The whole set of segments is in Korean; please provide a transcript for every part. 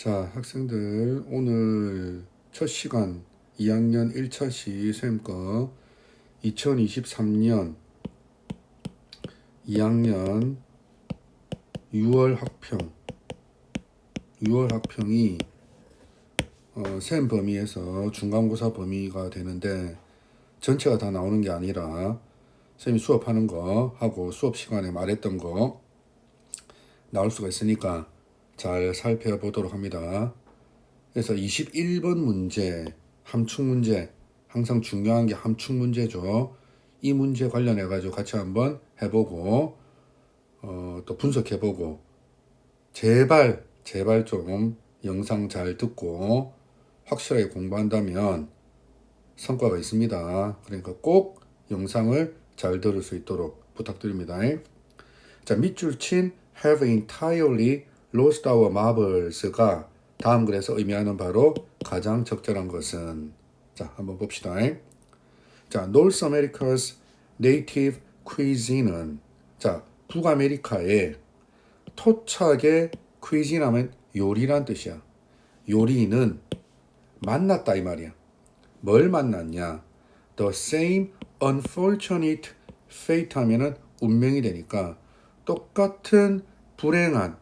자, 학생들 오늘 첫 시간 2학년 1차 시 쌤 거. 2023년. 2학년 6월 학평. 6월 학평이 어, 쌤 범위에서 중간고사 범위가 되는데 전체가 다 나오는 게 아니라 쌤이 수업하는 거 하고 수업 시간에 말했던 거 나올 수가 있으니까 잘 살펴보도록 합니다. 그래서 21번 문제, 함축 문제, 항상 중요한 게 함축 문제죠. 이 문제 관련해 가지고 같이 한번 해보고 어, 또 분석해보고 제발 제발 좀 영상 잘 듣고 확실하게 공부한다면 성과가 있습니다. 그러니까 꼭 영상을 잘 들을 수 있도록 부탁드립니다. 자, 밑줄 친 have entirely our marbles가 다음 글에서 의미하는 바로 가장 적절한 것은 자, 한번 봅시다. 자, North America's native cuisine은 자, 북아메리카의 토착의 cuisine 하면 요리란 뜻이야. 요리는 만났다 이 말이야. 뭘 만났냐? The same unfortunate fate 하면은 운명이 되니까 똑같은 불행한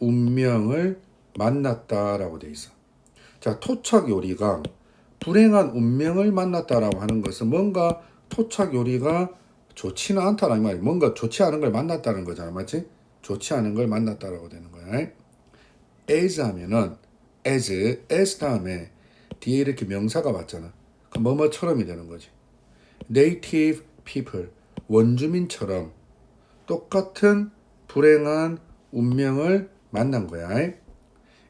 운명을 만났다라고 돼 있어. 자, 토착 요리가 불행한 운명을 만났다라고 하는 것은 뭔가 토착 요리가 좋지는 않다라는 말이 뭔가 좋지 않은 걸 만났다는 거잖아, 맞지? 좋지 않은 걸 만났다라고 되는 거야. as 하면은 as as 다음에 뒤에 이렇게 명사가 왔잖아. 그 뭐뭐처럼이 되는 거지. native people 원주민처럼 똑같은 불행한 운명을 만난 거야.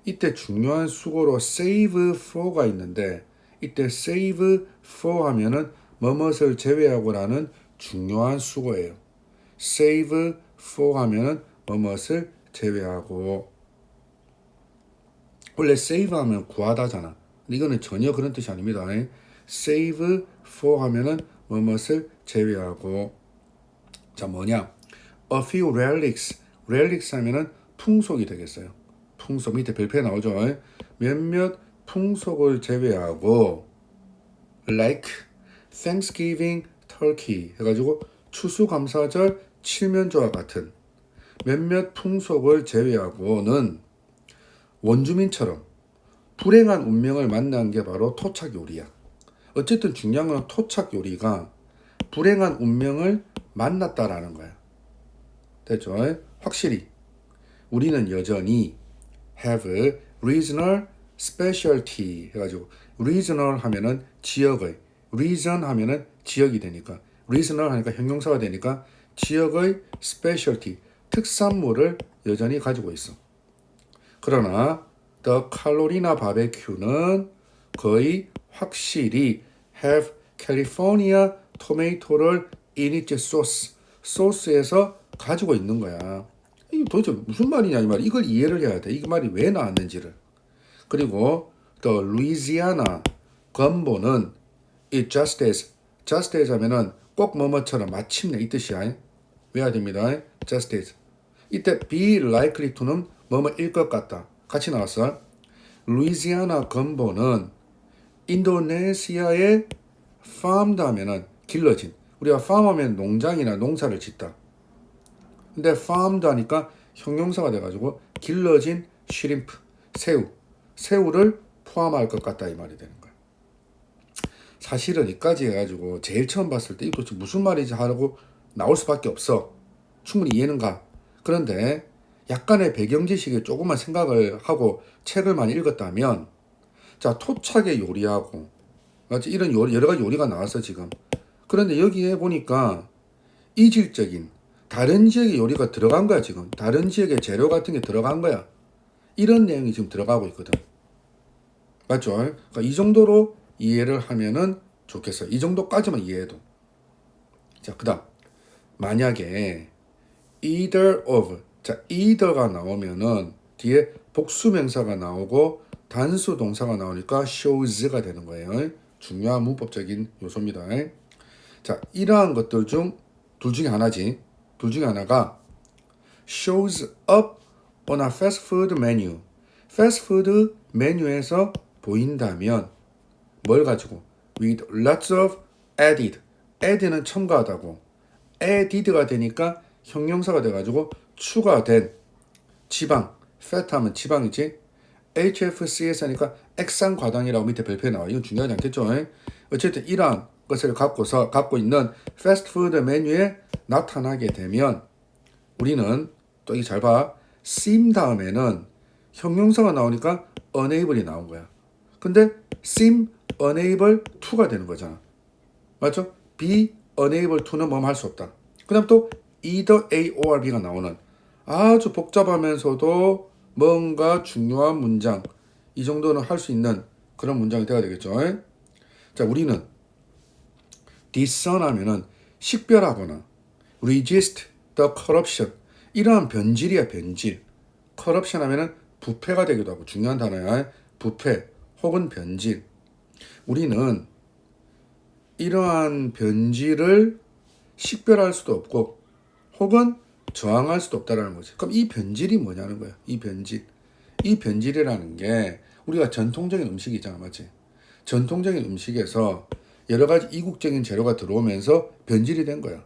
이때 중요한 수고로 save for가 있는데 이때 save for 하면은 뭐뭇을 제외하고라는 중요한 수고예요. save for 하면은 뭐뭇을 제외하고 원래 save 하면 구하다잖아. 이거는 전혀 그런 뜻이 아닙니다. save for 하면은 뭐뭇을 제외하고 자 뭐냐? a few relics relics 하면은 풍속이 되겠어요. 풍속 밑에 별표에 나오죠. 몇몇 풍속을 제외하고 like Thanksgiving turkey 해가지고 추수감사절 칠면조와 같은 몇몇 풍속을 제외하고는 원주민처럼 불행한 운명을 만난 게 바로 토착 요리야. 어쨌든 중요한 건 토착 요리가 불행한 운명을 만났다라는 거야. 됐죠? 확실히 우리는 여전히 have regional specialty 해가지고 regional 하면은 지역의 region 하면은 지역이 되니까 regional 하니까 형용사가 되니까 지역의 specialty 특산물을 여전히 가지고 있어. 그러나 the 칼로리나 바베큐는 거의 확실히 have California tomato를 in its sauce 소스에서 가지고 있는 거야. 이게 도대체 무슨 말이냐 이 말. 이걸 이해를 해야 돼. 이 말이 왜 나왔는지를. 그리고 또 루이지아나 건보는 이 just as just as 하면은 꼭 뭐뭐처럼 마침내 이 뜻이야. 외워야 됩니다. just as. 이때 be likely to는 뭐뭐일 것 같다. 같이 나왔어. 루이지아나 건보는 인도네시아의 farmed 하면은 길러진. 우리가 farm 하면 농장이나 농사를 짓다. 근데 farmed 하니까 형용사가 돼가지고 길러진 쉬림프, 새우, 새우를 포함할 것 같다 이 말이 되는 거야. 사실은 이까지 해가지고 제일 처음 봤을 때 이거 무슨 말이지 하고 나올 수밖에 없어. 충분히 이해는 가. 그런데 약간의 배경 지식에 조금만 생각을 하고 책을 많이 읽었다면 자 토착의 요리하고 이런 여러 가지 요리가 나왔어 지금. 그런데 여기에 보니까 이질적인 다른 지역의 요리가 들어간 거야 지금. 다른 지역의 재료 같은 게 들어간 거야. 이런 내용이 지금 들어가고 있거든. 맞죠? 그러니까 이 정도로 이해를 하면은 좋겠어요. 이 정도까지만 이해해도. 자 그 다음. 만약에 either of 자 either가 나오면은 뒤에 복수 명사가 나오고 단수 동사가 나오니까 shows가 되는 거예요. 중요한 문법적인 요소입니다. 자 이러한 것들 중 둘 중에 하나지 둘 중에 하나가 shows up on a fast food menu. 패스트푸드 메뉴에서 보인다면 뭘 가지고? with lots of added. add는 첨가하다고. added가 되니까 형용사가 돼 가지고 추가된 지방. fat 하면 지방이지. HFCS 하니까 액상 과당이라고 밑에 별표에 나와 이건 중요하지 않겠죠? 어쨌든 이러한 것을 갖고서 갖고 있는 패스트푸드 메뉴에 나타나게 되면 우리는 또 이 잘 봐. seem 다음에는 형용사가 나오니까 unable이 나온 거야. 근데 seem unable to가 되는 거잖아. 맞죠? be unable to는 뭐뭐 할 수 없다. 그다음 또 either A or B가 나오는 아주 복잡하면서도 뭔가 중요한 문장 이 정도는 할 수 있는 그런 문장이 돼야 되겠죠. 자, 우리는 discern 하면은 식별하거나 resist the corruption 이러한 변질이야 변질. corruption 하면은 부패가 되기도 하고 중요한 단어야. 부패 혹은 변질. 우리는 이러한 변질을 식별할 수도 없고 혹은 저항할 수도 없다라는 거지. 그럼 이 변질이 뭐냐는 거야. 이 변질. 이 변질이라는 게 우리가 전통적인 음식이잖아, 맞지? 전통적인 음식에서 여러 가지 이국적인 재료가 들어오면서 변질이 된 거야.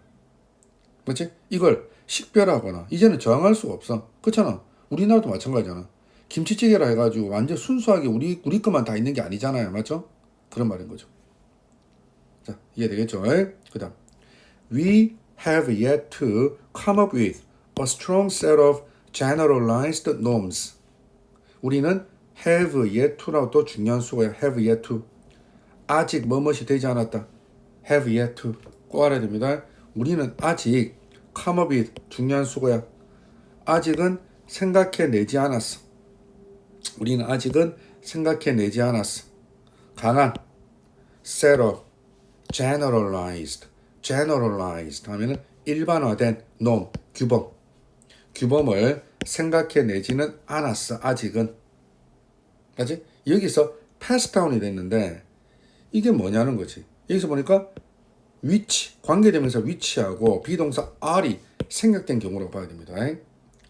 맞지? 이걸 식별하거나 이제는 저항할 수가 없어. 그렇잖아. 우리나라도 마찬가지잖아. 김치찌개라 해가지고 완전 순수하게 우리 우리 것만 다 있는 게 아니잖아요, 맞죠? 그런 말인 거죠. 자, 이해되겠죠? 그다음, we have yet to come up with a strong set of generalized norms. 우리는 have yet to라고 또 중요한 수고야. have yet to. 아직 뭐뭇이 되지 않았다. have yet to. 꼭 알아야 됩니다. 우리는 아직 up with 중요한 수고야. 아직은 생각해내지 않았어. 우리는 아직은 생각해내지 않았어. 강한 set of generalized generalized 하면은 일반화된 norm 규범 규범을 생각해내지는 않았어 아직은 맞지? 여기서 down이 됐는데 이게 뭐냐는 거지 여기서 보니까 위치 관계되면서 위치하고 비동사 are이 생략된 경우라고 봐야 됩니다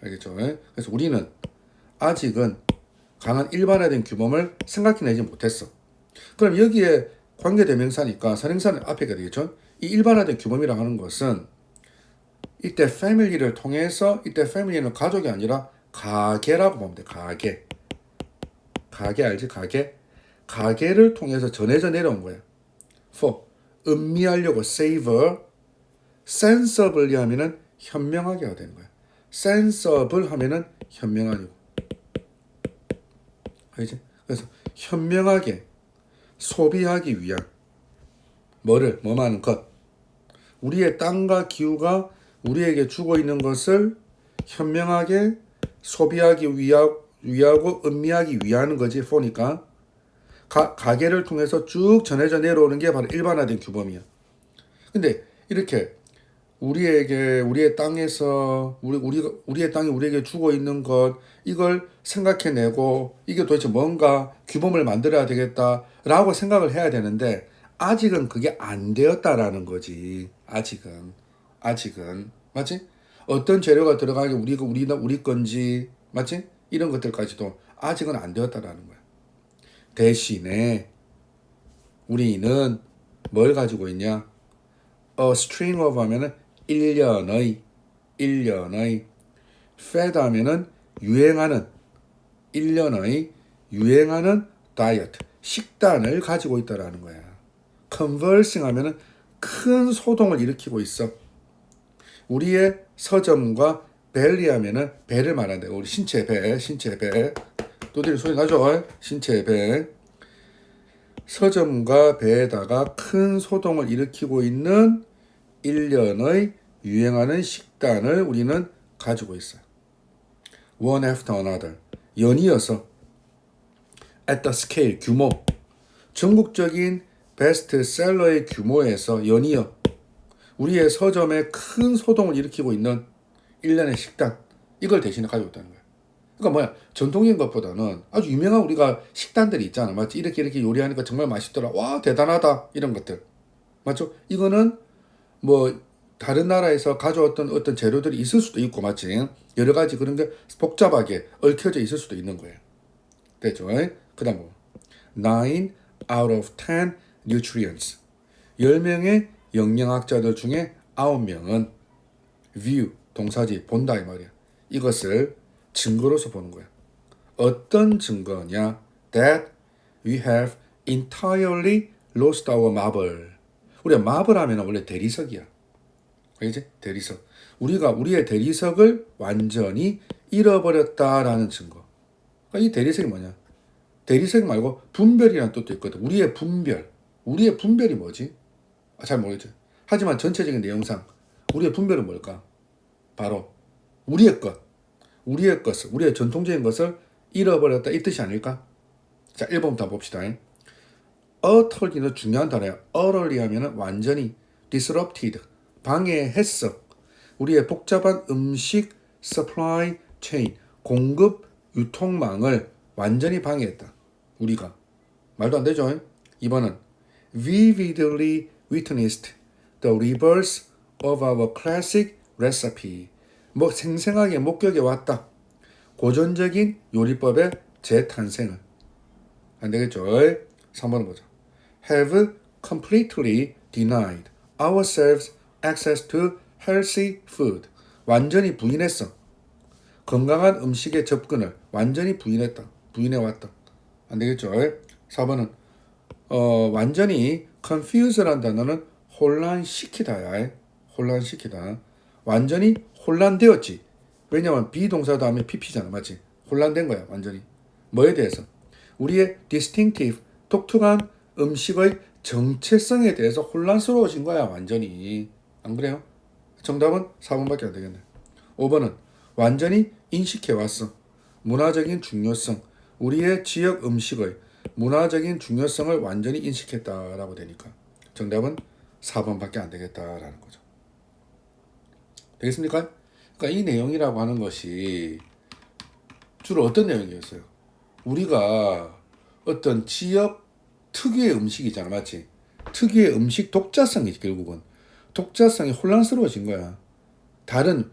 알겠죠? 그래서 우리는 아직은 강한 일반화된 규범을 생각해내지 못했어 그럼 여기에 관계대명사니까 선행사는 앞에가 되겠죠. 이 일반화된 규범이라 하는 것은 이때 패밀리를 통해서 이때 패밀리는 가족이 아니라 가게라고 보면 돼. 가게. 가게 알지? 가게. 가게를 통해서 전해져 내려온 거야. for 음미하려고 savor sensibly 하면은 현명하게가 되는 거야. sensible 하면은 현명하려고. 알지? 그래서 현명하게 소비하기 위한 뭐를 뭐하는 것 우리의 땅과 기후가 우리에게 주고 있는 것을 현명하게 소비하기 위하, 위하고 음미하기 위하는 거지 보니까 가, 가게를 통해서 쭉 전해져 내려오는 게 바로 일반화된 규범이야. 근데 이렇게 우리에게 우리의 땅에서 우리 우리 우리의 땅이 우리에게 주고 있는 것 이걸 생각해내고 이게 도대체 뭔가 규범을 만들어야 되겠다라고 생각을 해야 되는데 아직은 그게 안 되었다라는 거지. 아직은. 아직은. 맞지? 어떤 재료가 들어가게 우리가 우리 우리 건지. 맞지? 이런 것들까지도 아직은 안 되었다라는 거야 대신에 우리는 뭘 가지고 있냐 a string of 하면은 1년의 1년의 fed 하면은 유행하는 1년의 유행하는 다이어트 식단을 가지고 있다라는 거야. conversing 하면은 큰 소동을 일으키고 있어. 우리의 서점과 벨리 하면은 배를 말한다. 우리 신체 배, 신체 배. 또들 소리 나죠? 신체 배. 서점과 배에다가 큰 소동을 일으키고 있는 1년의 유행하는 식단을 우리는 가지고 있어요. One after another. 연이어서 at the scale 규모 전국적인 베스트셀러의 규모에서 연이어 우리의 서점에 큰 소동을 일으키고 있는 1년의 식단 이걸 대신에 가지고 있다는 거예요. 그러니까 뭐야 전통적인 것보다는 아주 유명한 우리가 식단들이 있잖아. 맞지? 이렇게 이렇게 요리하니까 정말 맛있더라. 와 대단하다. 이런 것들. 맞죠? 이거는 뭐 다른 나라에서 가져왔던 어떤 재료들이 있을 수도 있고 맞지? 여러 가지 그런 게 복잡하게 얽혀져 있을 수도 있는 거예요. 됐죠? 그 다음 뭐? 9 out of 10 nutrients. 10명의 영양학자들 중에 9명은 view 동사지 본다 이 말이야. 이것을 증거로서 보는 거야. 어떤 증거냐? That we have entirely lost our marble. 우리가 marble 하면 원래 대리석이야. 알겠지? 대리석. 우리가 우리의 대리석을 완전히 잃어버렸다라는 증거. 그러니까 이 대리석이 뭐냐? 대리석 말고 분별이라는 뜻도 있거든. 우리의 분별. 우리의 분별이 뭐지? 아, 잘 모르겠죠. 하지만 전체적인 내용상 우리의 분별은 뭘까? 바로 우리의 것, 우리의 것을, 우리의 전통적인 것을 잃어버렸다 이 뜻이 아닐까? 자, 1번부터 봅시다. utterly는 중요한 단어야. utterly 하면은 완전히 disrupted, 방해했어. 우리의 복잡한 음식 supply chain, 공급 유통망을 완전히 방해했다. 우리가. 말도 안 되죠? 2번은 vividly witnessed the reverse of our classic recipe. 뭐 생생하게 목격해 왔다. 고전적인 요리법의 재탄생을. 안 되겠죠? 3번 보자. Have completely denied ourselves access to healthy food. 완전히 부인했어. 건강한 음식의 접근을 완전히 부인했다. 부인해 왔다. 안 되겠죠? 4번은 어, 완전히 confuse란 단어는 혼란시키다야. 혼란시키다. 완전히 혼란되었지. 왜냐면 비동사 다음에 pp잖아. 맞지? 혼란된 거야. 완전히. 뭐에 대해서? 우리의 distinctive, 독특한 음식의 정체성에 대해서 혼란스러워진 거야. 완전히. 안 그래요? 정답은 4번밖에 안 되겠네. 5번은 완전히 인식해왔어. 문화적인 중요성. 우리의 지역 음식의 문화적인 중요성을 완전히 인식했다라고 되니까 정답은 4번밖에 안 되겠다라는 거죠. 되겠습니까? 그러니까 이 내용이라고 하는 것이 주로 어떤 내용이었어요? 우리가 어떤 지역 특유의 음식이잖아, 맞지? 특유의 음식 독자성이 결국은 독자성이 혼란스러워진 거야. 다른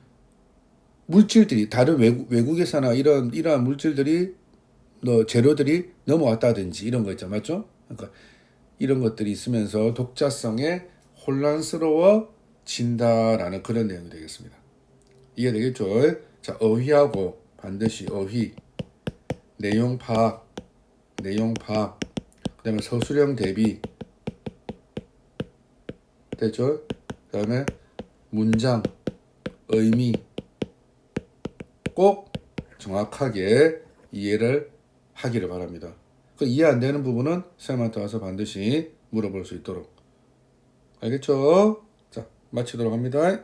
물질들이 다른 외국 외국에서나 이런 이러한 물질들이 너 재료들이 넘어왔다든지 이런 거 있죠, 맞죠? 그러니까 이런 것들이 있으면서 독자성에 혼란스러워 진다라는 그런 내용이 되겠습니다. 이해되겠죠? 자, 어휘하고 반드시 어휘, 내용 파악, 내용 파악, 그 다음에 서술형 대비, 됐죠? 그 다음에 문장, 의미 꼭 정확하게 이해를 하기를 바랍니다. 그 이해 안 되는 부분은 쌤한테 와서 반드시 물어볼 수 있도록. 알겠죠? 자, 마치도록 합니다.